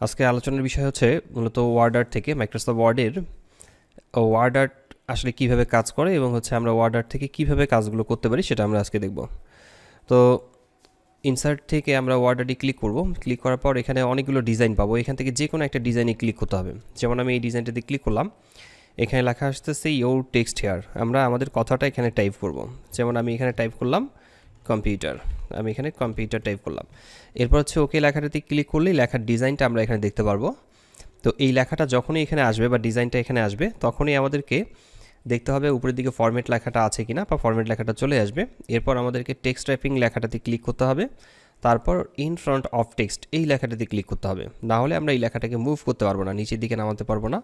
আজকে আলোচনার বিষয় হচ্ছে মূলত ওয়ার্ড আর্ট থেকে মাইক্রোসফট ওয়ার্ডের ওয়ার্ড আর্ট আসলে কীভাবে কাজ করে এবং হচ্ছে আমরা ওয়ার্ড আর্ট থেকে কীভাবে কাজগুলো করতে পারি সেটা আমরা আজকে দেখব। তো ইনসার্ট থেকে আমরা ওয়ার্ড আর্টে ক্লিক করব। ক্লিক করার পর এখানে অনেকগুলো ডিজাইন পাবো। এখান থেকে যে কোনো একটা ডিজাইনে ক্লিক করতে হবে। যেমন আমি এই ডিজাইনটাতে ক্লিক করলাম, এখানে লেখা আসতেছে ইউর টেক্সট হেয়ার আমরা আমাদের কথাটা এখানে টাইপ করব। যেমন আমি এখানে টাইপ করলাম কম্পিউটার আমি এখানে কম্পিউটার টাইপ করলাম। এরপর হচ্ছে ওকে লেখাটাতে ক্লিক করলেই লেখার ডিজাইনটা আমরা এখানে দেখতে পারব। তো এই লেখাটা যখনই এখানে আসবে বা ডিজাইনটা এখানে আসবে, তখনই আমাদেরকে দেখতে হবে উপরের দিকে ফরম্যাট লেখাটা আছে কি না বা ফরম্যাট লেখাটা চলে আসবে। এরপর আমাদেরকে টেক্সট টাইপিং লেখাটাতে ক্লিক করতে হবে। তারপর ইন ফ্রন্ট অফ টেক্সট এই লেখাটাতে ক্লিক করতে হবে। না হলে আমরা এই লেখাটাকে মুভ করতে পারব না, নিচের দিকে নামাতে পারব না,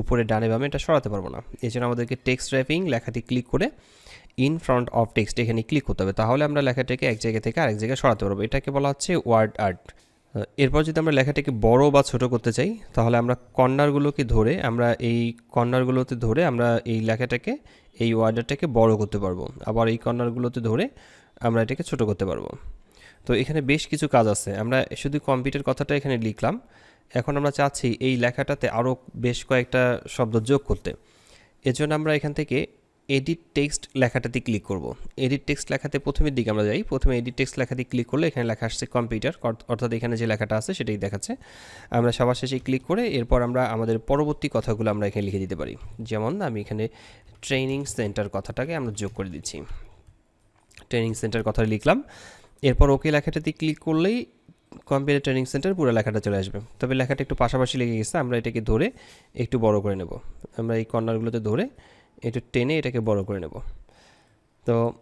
উপরে ডানে বামে এটা সরাতে পারব না। এই জন্য আমাদেরকে টেক্সট টাইপিং লেখাটি ক্লিক করে ইন ফ্রন্ট অফ টেক্সট এখানে ক্লিক করতে হবে। তাহলে আমরা লেখাটাকে এক জায়গা থেকে আরেক জায়গায় সরাতে পারব। এটাকে বলা হচ্ছে ওয়ার্ড আর্ট। এরপর যদি আমরা লেখাটাকে বড় বা ছোট করতে চাই, তাহলে আমরা কর্নারগুলোকে ধরে, আমরা এই কর্নারগুলোতে ধরে আমরা এই লেখাটাকে, এই ওয়ার্ডারটাকে বড় করতে পারব। আবার এই কর্নারগুলোতে ধরে আমরা এটাকে ছোট করতে পারব। তো এখানে বেশ কিছু কাজ আছে। আমরা শুধু কম্পিউটার কথাটা এখানে লিখলাম। এখন আমরা চাচ্ছি এই লেখাটাতে আরও বেশ কয়েকটা শব্দ যোগ করতে। এজন্য আমরা এখান থেকে এডিট টেক্সট লেখাটাতে ক্লিক করব। এডিট টেক্সট লেখাতে প্রথমের দিকে আমরা যাই। প্রথমে এডিট টেক্সট লেখাতে ক্লিক করলে এখানে লেখা আসছে কম্পিউটার অর্থাৎ এখানে যে লেখাটা আছে সেটাই দেখাচ্ছে। আমরা সবার শেষে ক্লিক করে এরপর আমরা আমাদের পরবর্তী কথাগুলো আমরা এখানে লিখে দিতে পারি। যেমন আমি এখানে ট্রেনিং সেন্টার কথাটাকে আমরা যোগ করে দিচ্ছি। ট্রেনিং সেন্টার কথা লিখলাম। এরপর ওকে লেখাটাতে ক্লিক করলেই কম্পিউটার ট্রেনিং সেন্টার পুরো লেখাটা চলে আসবে। তবে লেখাটা একটু পাশাপাশি লেগে গেছে। আমরা এটাকে ধরে একটু বড় করে নেব। আমরা এই কর্নারগুলোতে ধরে একটু টেনে এটাকে বড় করে নেব। তো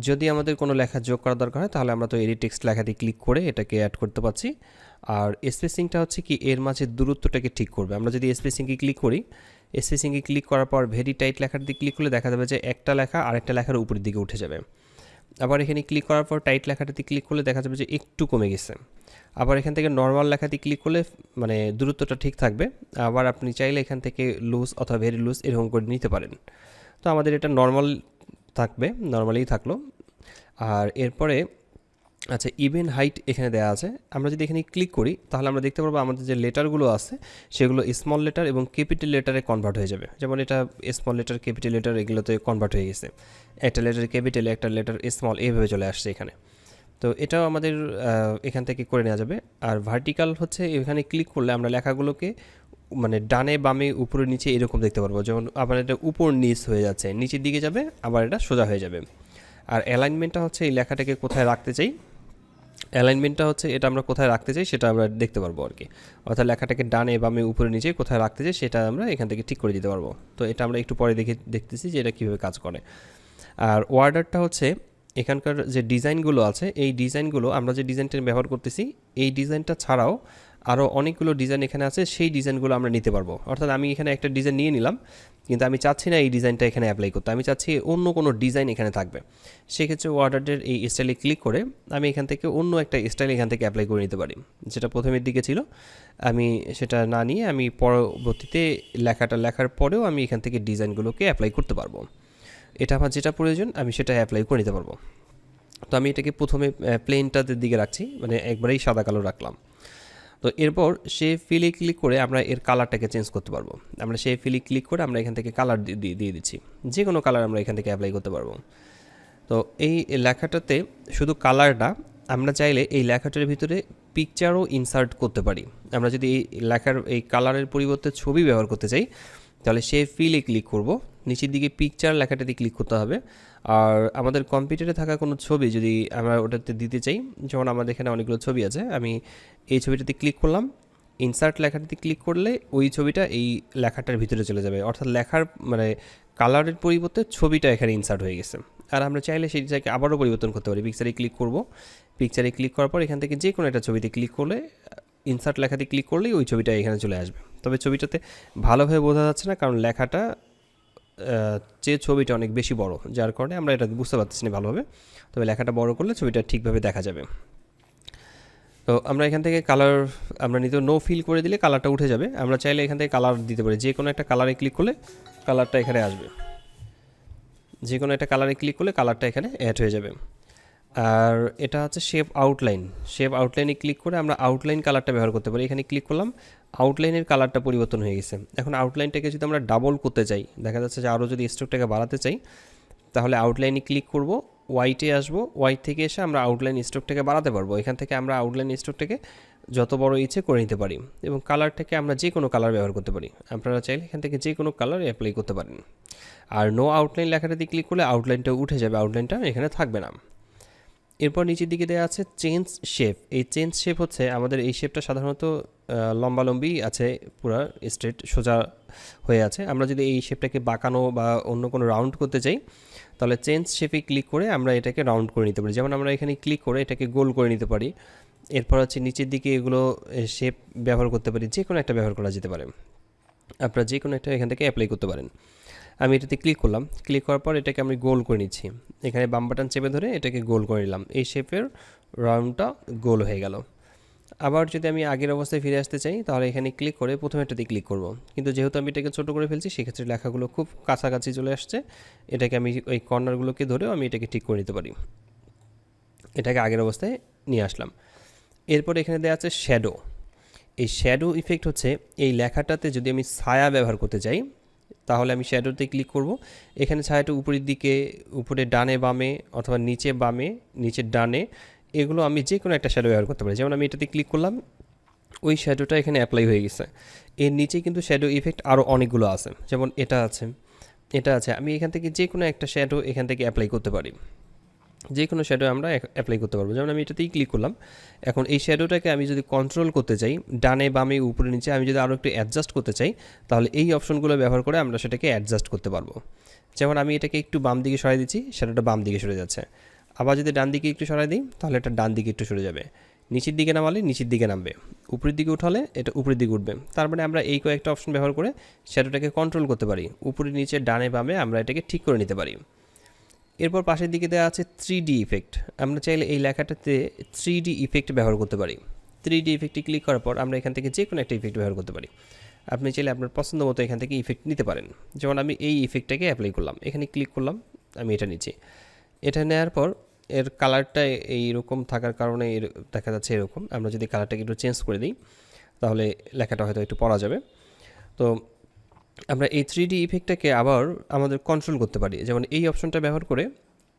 যদি আমাদের কোনো লেখা যোগ করা দরকার হয়, তাহলে আমরা তো এডিট টেক্সট লেখাতে ক্লিক করে এটাকে অ্যাড করতে পারছি। আর স্পেসিংটা হচ্ছে কি, এর মাঝে দূরত্বটাকে ঠিক করবে। আমরা যদি স্পেসিংকে ক্লিক করি স্পেসিংকে ক্লিক করার পর ভেরি টাইট লেখার দিকে ক্লিক করলে দেখা যাবে যে একটা লেখা আরেকটা লেখার উপরের দিকে উঠে যাবে। আবার এখানে ক্লিক করার পর টাইট লেখাটাতে ক্লিক করলে দেখা যাবে যে একটু কমে গেছে। আবার এখান থেকে নর্মাল লেখাতে ক্লিক করলে মানে দূরত্বটা ঠিক থাকবে। আবার আপনি চাইলে এখান থেকে লুজ অথবা ভেরি লুজ এরকম করে নিতে পারেন। তো আমাদের এটা নর্মাল থাকবে নর্মালি থাকল। আর এরপরে আচ্ছা ইভেন হাইট এখানে দেওয়া আছে। আমরা যদি এখানে ক্লিক করি, তাহলে আমরা দেখতে পারব আমাদের যে লেটারগুলো আছে, সেগুলো স্মল লেটার এবং ক্যাপিটাল লেটারে কনভার্ট হয়ে যাবে। যেমন এটা স্মল লেটার ক্যাপিটাল লেটার এগুলোতে কনভার্ট হয়ে গেছে। একটা লেটার ক্যাপিটাল একটা লেটার স্মল এইভাবে চলে আসছে এখানে। তো এটাও আমাদের এখান থেকে করে নেওয়া যাবে। আর ভার্টিক্যাল হচ্ছে, এখানে ক্লিক করলে আমরা লেখাগুলোকে মানে ডানে, বামে, উপরে, নিচে এরকম দেখতে পারব। যেমন আবার এটা উপর নিচ হয়ে যাচ্ছে, নিচের দিকে যাবে, আবার এটা সোজা হয়ে যাবে। আর অ্যালাইনমেন্টটা হচ্ছে এই লেখাটাকে কোথায় রাখতে চাই? অ্যালাইনমেন্টটা হচ্ছে এটা আমরা কোথায় রাখতে চাই সেটা আমরা দেখতে পারব আর কি। অর্থাৎ লেখাটাকে ডানে বা আমি উপরে নিচে কোথায় রাখতে চাই সেটা আমরা এখান থেকে ঠিক করে দিতে পারব। তো এটা আমরা একটু পরে দেখে দেখতেছি যে এটা কীভাবে কাজ করে। আর ওয়ার্ডারটা হচ্ছে এখানকার যে ডিজাইনগুলো আছে, এই ডিজাইনগুলো আমরা যে ডিজাইনটা ব্যবহার করতেছি, এই ডিজাইনটা ছাড়াও আরও অনেকগুলো ডিজাইন এখানে আছে, সেই ডিজাইনগুলো আমরা নিতে পারব। অর্থাৎ আমি এখানে একটা ডিজাইন নিয়ে নিলাম, কিন্তু আমি চাচ্ছি না এই ডিজাইনটা এখানে অ্যাপ্লাই করতে। আমি চাচ্ছি অন্য কোনো ডিজাইন এখানে থাকবে। সেক্ষেত্রে ওয়ার্ডারের এই স্টাইলে ক্লিক করে আমি এখান থেকে অন্য একটা স্টাইল এখান থেকে অ্যাপ্লাই করে নিতে পারি। যেটা প্রথমের দিকে ছিল, আমি সেটা না নিয়ে আমি পরবর্তীতে লেখাটা লেখার পরেও আমি এখান থেকে ডিজাইনগুলোকে অ্যাপ্লাই করতে পারব। এটা আমার যেটা প্রয়োজন, আমি সেটা অ্যাপ্লাই করে নিতে পারব। তো আমি এটাকে প্রথমে প্লেনটাদের দিকে রাখছি মানে একবারেই সাদা কালো রাখলাম। তো এরপর সে ফিলে ক্লিক করে আমরা এর কালারটাকে চেঞ্জ করতে পারব। আমরা সে ফিলে ক্লিক করে আমরা এখান থেকে কালার দিয়ে দিয়ে দিচ্ছি। যে কোনো কালার আমরা এখান থেকে অ্যাপ্লাই করতে পারব। তো এই লেখাটাতে শুধু কালার না, আমরা চাইলে এই লেখাটার ভিতরে পিকচারও ইনসার্ট করতে পারি। আমরা যদি এই লেখার, এই কালারের পরিবর্তে ছবি ব্যবহার করতে চাই, তাহলে সে ফিলে ক্লিক করব। নিচের দিকে পিকচার লেখাটাতে ক্লিক করতে হবে। আর আমাদের কম্পিউটারে থাকা কোনো ছবি যদি আমরা ওটাতে দিতে চাই, যেমন আমাদের এখানে অনেকগুলো ছবি আছে, আমি এই ছবিটাতে ক্লিক করলাম। ইনসার্ট লেখাটাতে ক্লিক করলে ওই ছবিটা এই লেখাটার ভিতরে চলে যাবে। অর্থাৎ লেখার মানে কালারের পরিবর্তে ছবিটা এখানে ইনসার্ট হয়ে গেছে। আর আমরা চাইলে সেইটাকে আবারও পরিবর্তন করতে পারি। পিকচারে ক্লিক করব। পিকচারে ক্লিক করার পর এখান থেকে যে কোনো একটা ছবিতে ক্লিক করলে ইনসার্ট লেখাতে ক্লিক করলেই ওই ছবিটা এখানে চলে আসবে। তবে ছবিটাতে ভালোভাবে বোঝা যাচ্ছে না, কারণ লেখাটা যে ছবিটা অনেক বেশি বড়, যার কারণে আমরা এটা বুঝতে পারতেছি না ভালোভাবে। তবে লেখাটা বড় করলে ছবিটা ঠিকভাবে দেখা যাবে। তো আমরা এখান থেকে কালার আমরা নিতে নো ফিল করে দিলে কালারটা উঠে যাবে। আমরা চাইলে এখান থেকে কালার দিতে পারি। যে কোনো একটা কালারে ক্লিক করলে কালারটা এখানে আসবে। যে কোনো একটা কালারে ক্লিক করলে কালারটা এখানে অ্যাড হয়ে যাবে। আর এটা হচ্ছে শেপ আউটলাইন শেপ আউটলাইনে ক্লিক করে আমরা আউটলাইন কালারটা ব্যবহার করতে পারি। এখানে ক্লিক করলাম আউটলাইনের কালারটা পরিবর্তন হয়ে গেছে। এখন আউটলাইনটাকে যদি আমরা ডাবল করতে চাই, দেখা যাচ্ছে যে আরও যদি স্ট্রোকটাকে বাড়াতে চাই, তাহলে আউটলাইনে ক্লিক করব হোয়াইটে আসব ওয়াইট থেকে এসে আমরা আউটলাইন স্ট্রোকটাকে বাড়াতে পারব। এখান থেকে আমরা আউটলাইন স্ট্রোকটাকে যত বড় ইচ্ছে করে নিতে পারি এবং কালারটাকে আমরা যে কোনো কালার ব্যবহার করতে পারি। আপনারা চাইলে এখান থেকে যে কোনো কালার অ্যাপ্লাই করতে পারেন। আর নো আউটলাইন লেখাটাতে ক্লিক করলে আউটলাইনটা উঠে যাবে আউটলাইনটা এখানে থাকবে না। এরপর নিচের দিকে দেওয়া আছে চেঞ্জ শেপ। এই চেঞ্জ শেপ হচ্ছে আমাদের এই শেপটা সাধারণত লম্বালম্বি আছে, পুরো স্ট্রেট সোজা হয়ে আছে। আমরা যদি এই শেপটাকে বাঁকানো বা অন্য কোনো রাউন্ড করতে চাই, তাহলে চেঞ্জ শেপে ক্লিক করে আমরা এটাকে রাউন্ড করে নিতে পারি। যেমন আমরা এখানে ক্লিক করে এটাকে গোল করে নিতে পারি। এরপর হচ্ছে নিচের দিকে এগুলো শেপ ব্যবহার করতে পারি। যে কোনো একটা ব্যবহার করা যেতে পারে। আপনারা যে কোনো একটা এখান থেকে অ্যাপ্লাই করতে পারেন। আমি এটাতে ক্লিক করলাম। ক্লিক করার পর এটাকে আমি গোল করে নিচ্ছি। এখানে বাম বাটন চেপে ধরে এটাকে গোল করে নিলাম। এই শেপের রাউন্ডটা গোল হয়ে গেল। আবার যদি আমি আগের অবস্থায় ফিরে আসতে চাই, তাহলে এখানে ক্লিক করে প্রথমে এটাতে ক্লিক করব। কিন্তু যেহেতু আমি এটাকে ছোটো করে ফেলছি, সেক্ষেত্রে লেখাগুলো খুব কাছাকাছি চলে আসছে। এটাকে আমি ওই কর্নারগুলোকে ধরেও আমি এটাকে ঠিক করে নিতে পারি। এটাকে আগের অবস্থায় নিয়ে আসলাম। এরপর এখানে দেওয়া আছে শ্যাডো এই শ্যাডো ইফেক্ট হচ্ছে এই লেখাটাতে যদি আমি ছায়া ব্যবহার করতে চাই তাহলে আমি শ্যাডোতে ক্লিক করব। এখানে ছায়াটা উপরের দিকে, উপরে ডানে বামে অথবা নিচে বামে, নিচে ডানে, এগুলো আমি যে কোনো একটা শ্যাডো ব্যবহার করতে পারি। যেমন আমি এটাতে ক্লিক করলাম, ওই শ্যাডোটা এখানে অ্যাপ্লাই হয়ে গেছে। এর নিচে কিন্তু শ্যাডো ইফেক্ট আরও অনেকগুলো আছে। যেমন এটা আছে এটা আছে। আমি এখান থেকে যে কোনো একটা শ্যাডো এখান থেকে অ্যাপ্লাই করতে পারি। যে কোনো শ্যাডো আমরা অ্যাপ্লাই করতে পারব। যেমন আমি এটাতেই ক্লিক করলাম। এখন এই শ্যাডোটাকে আমি যদি কন্ট্রোল করতে চাই, ডানে, বামে, উপরে, নিচে, আমি যদি আরও একটু অ্যাডজাস্ট করতে চাই, তাহলে এই অপশনগুলো ব্যবহার করে আমরা সেটাকে অ্যাডজাস্ট করতে পারব। যেমন আমি এটাকে একটু বাম দিকে সরাই দিচ্ছি শ্যাডোটা বাম দিকে সরে যাচ্ছে। আবার যদি ডান দিকে একটু সরাই দিই, তাহলে এটা ডান দিকে একটু সরে যাবে। নিচের দিকে নামালে নিচের দিকে নামবে। উপরের দিকে উঠালে এটা উপরের দিকে উঠবে। তার মানে আমরা এই কয়েকটা অপশন ব্যবহার করে শ্যাডোটাকে কন্ট্রোল করতে পারি। উপরে, নিচে, ডানে, বামে আমরা এটাকে ঠিক করে নিতে পারি। এরপর পাশের দিকে দেওয়া আছে থ্রি ডি ইফেক্ট আমরা চাইলে এই লেখাটাতে থ্রি ডি ইফেক্ট ব্যবহার করতে পারি। থ্রি ডি ইফেক্টে ক্লিক করার পর আমরা এখান থেকে যে কোনো একটা ইফেক্ট ব্যবহার করতে পারি। আপনি চাইলে আপনার পছন্দ মতো এখান থেকে ইফেক্ট নিতে পারেন। যেমন আমি এই ইফেক্টটাকে অ্যাপ্লাই করলাম। এখানে ক্লিক করলাম, আমি এটা নিচ্ছি। এটা নেওয়ার পর এর কালারটা এইরকম থাকার কারণে এর দেখা যাচ্ছে এরকম। আমরা যদি কালারটাকে একটু চেঞ্জ করে দিই, তাহলে লেখাটা হয়তো একটু পড়া যাবে। তো আমরা এই থ্রি ডি ইফেক্টটাকে আবার আমাদের কন্ট্রোল করতে পারি। যেমন এই অপশনটা ব্যবহার করে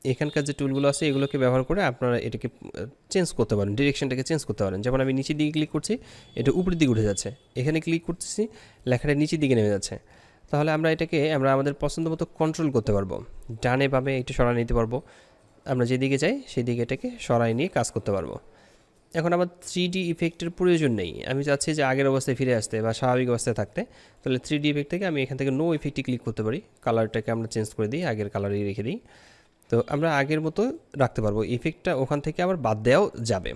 এখানকার যে টুলগুলো আছে, এগুলোকে ব্যবহার করে আপনারা এটাকে চেঞ্জ করতে পারেন ডিরেকশনটাকে চেঞ্জ করতে পারেন। যেমন আমি নিচের দিকে ক্লিক করছি, এটা উপরের দিকে উঠে যাচ্ছে। এখানে ক্লিক করতেছি, লেখাটা নিচের দিকে নেমে যাচ্ছে। তাহলে আমরা এটাকে, আমরা আমাদের পছন্দ মতো কন্ট্রোল করতে পারব। ডানে বামে একটু সরাই নিতে পারব। আমরা যেদিকে চাই সেদিকে এটাকে সরাই নিয়ে কাজ করতে পারব। এখন আমার থ্রি ডি ইফেক্টের প্রয়োজন নেই। আমি চাচ্ছি যে আগের অবস্থায় ফিরে আসতে বা স্বাভাবিক অবস্থায় থাকতে। তাহলে থ্রি ডি ইফেক্ট থেকে আমি এখান থেকে নো ইফেক্টে ক্লিক করতে পারি। কালারটাকে আমরা চেঞ্জ করে দিই, আগের কালারেই রেখে দিই। তো আমরা আগের মতো রাখতে পারব। ইফেক্টটা ওখান থেকে আবার বাদ দেওয়াও যাবে।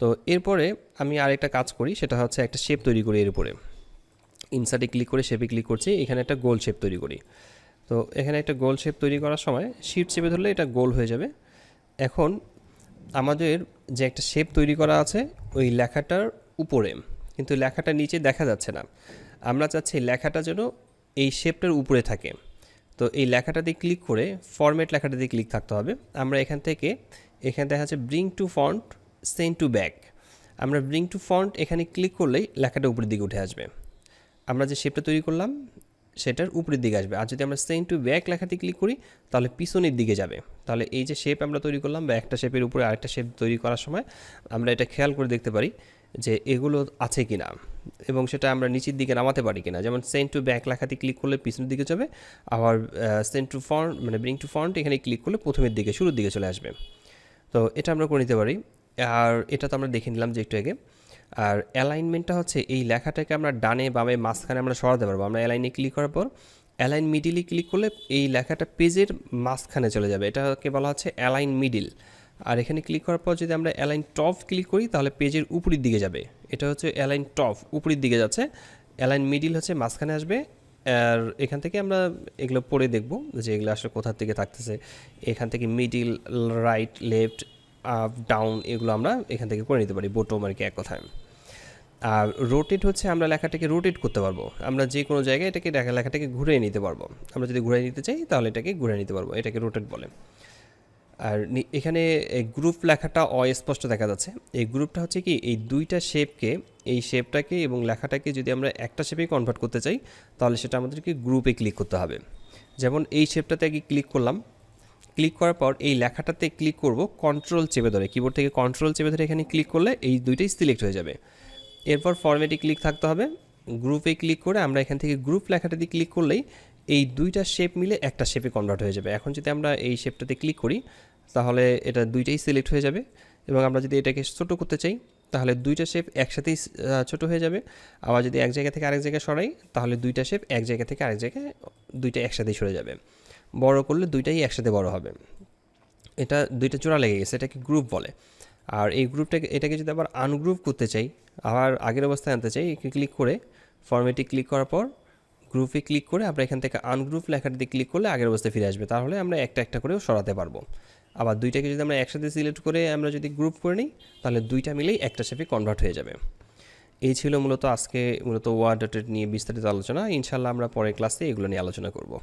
তো এরপরে আমি আরেকটা কাজ করি, সেটা হচ্ছে একটা শেপ তৈরি করি এর উপরে। ইনসার্টে ক্লিক করে শেপে ক্লিক করছি, এখানে একটা গোল শেপ তৈরি করি। তো এখানে একটা গোল শেপ তৈরি করার সময় শিট শেপে ধরলে এটা গোল হয়ে যাবে। এখন আমাদের যে একটা শেপ তৈরি করা আছে, ওই লেখাটার উপরে। কিন্তু লেখাটা নিচে দেখা যাচ্ছে না। আমরা চাচ্ছি লেখাটা যেন এই শেপটার উপরে থাকে। তো এই লেখাটাতে ক্লিক করে ফরম্যাট লেখাটাতে ক্লিক থাকতে হবে। আমরা এখান থেকে, এখানে দেখা যাচ্ছে bring to front send to back আমরা ব্রিং টু ফন্ট এখানে ক্লিক করলেই লেখাটা উপরের দিকে উঠে আসবে। আমরা যে শেপটা তৈরি করলাম সেটার উপরের দিকে আসবে। আর যদি আমরা সেন্ড টু ব্যাক লেখাতে ক্লিক করি, তাহলে পিছনের দিকে যাবে। তাহলে এই যে শেপ আমরা তৈরি করলাম বা একটা শেপের উপরে আরেকটা শেপ তৈরি করার সময় আমরা এটা খেয়াল করে দেখতে পারি যে এগুলো আছে কি না এবং সেটা আমরা নিচের দিকে নামাতে পারি কিনা। যেমন সেন্ট টু ব্যাক লেখাতে ক্লিক করলে পিছনের দিকে যাবে, আবার সেন্ট টু ফন্ট মানে ব্রিং টু ফন্ট এখানে ক্লিক করলে প্রথমের দিকে, শুরুর দিকে চলে আসবে। তো এটা আমরা করে নিতে পারি। আর এটা তো আমরা দেখে নিলাম যে একটু আগে। আর অ্যালাইনমেন্টটা হচ্ছে এই লেখাটাকে আমরা ডানে বামে মাঝখানে আমরা সরাতে পারব। আমরা অ্যালাইনে ক্লিক করার পর অ্যালাইন মিডিলে ক্লিক করলে এই লেখাটা পেজের মাঝখানে চলে যাবে। এটাকে বলা হচ্ছে অ্যালাইন মিডিল আর এখানে ক্লিক করার পর যদি আমরা অ্যালাইন টপ ক্লিক করি তাহলে পেজের উপরের দিকে যাবে। এটা হচ্ছে অ্যালাইন টপ উপরের দিকে যাচ্ছে। অ্যালাইন মিডিল হচ্ছে মাঝখানে আসবে। আর এখান থেকে আমরা এগুলো পড়ে দেখব যে এগুলো আসলে কোথা থেকে থাকতেছে। এখান থেকে middle right left up down এগুলো আমরা এখান থেকে করে নিতে পারি বোটম আর কি এক কথায়। আর রোটেট হচ্ছে আমরা লেখাটাকে রোটেট করতে পারব। আমরা যে কোনো জায়গায় এটাকে লেখাটাকে ঘুরিয়ে নিতে পারব। আমরা যদি ঘুরিয়ে নিতে চাই তাহলে এটাকে ঘুরিয়ে নিতে পারব, এটাকে রোটেট বলে। আর এখানে গ্রুপ লেখাটা অস্পষ্ট দেখা যাচ্ছে। এই গ্রুপটা হচ্ছে কি, এই দুইটা শেপকে এই শেপটাকে এবং লেখাটাকে যদি আমরা একটা শেপে কনভার্ট করতে চাই, তাহলে সেটা আমাদেরকে গ্রুপে ক্লিক করতে হবে। যেমন এই শেপটাতে আগে ক্লিক করলাম ক্লিক করার পর এই লেখাটাতে ক্লিক করব কন্ট্রোল চেপে ধরে। কিবোর্ড থেকে কন্ট্রোল চেপে ধরে এখানে ক্লিক করলে এই দুইটাই সিলেক্ট হয়ে যাবে। এরপর ফরম্যাটে ক্লিক থাকতে হবে। গ্রুপে ক্লিক করে আমরা এখান থেকে গ্রুপ লেখাটাতে ক্লিক করলেই এই দুইটা শেপ মিলে একটা শেপে কনভার্ট হয়ে যাবে। এখন যদি আমরা এই শেপটাতে ক্লিক করি, তাহলে এটা দুইটাই সিলেক্ট হয়ে যাবে। এবং আমরা যদি এটাকে ছোটো করতে চাই, তাহলে দুইটা শেপ একসাথেই ছোট হয়ে যাবে। আবার যদি এক জায়গা থেকে আরেক জায়গায় সরাই, তাহলে দুইটা শেপ এক জায়গা থেকে আরেক জায়গায় দুইটা একসাথেই সরে যাবে। বড় করলে দুইটাই একসাথে বড় হবে। এটা দুইটা জোড়া লেগে গেছে, এটাকে গ্রুপ বলে। আর এই গ্রুপটাকে এটাকে যদি আবার আনগ্রুপ করতে চাই, আবার আগের অবস্থায় আনতে চাই ক্লিক করে ফর্মেটে ক্লিক করার পর গ্রুপে ক্লিক করে আমরা এখান থেকে আনগ্রুপ লেখাটাতে ক্লিক করলে আগের অবস্থায় ফিরে আসবে। তাহলে আমরা একটা একটা করেও সরাতে পারব। আবার দুইটাকে যদি আমরা একসাথে সিলেক্ট করে আমরা যদি গ্রুপ করে নিই, তাহলে দুইটা মিলেই একটা শেপে কনভার্ট হয়ে যাবে। এই ছিল মূলত আজকে, মূলত ওয়ার্ড নিয়ে বিস্তারিত আলোচনা। ইনশাল্লাহ আমরা পরের ক্লাসে এগুলো নিয়ে আলোচনা করব।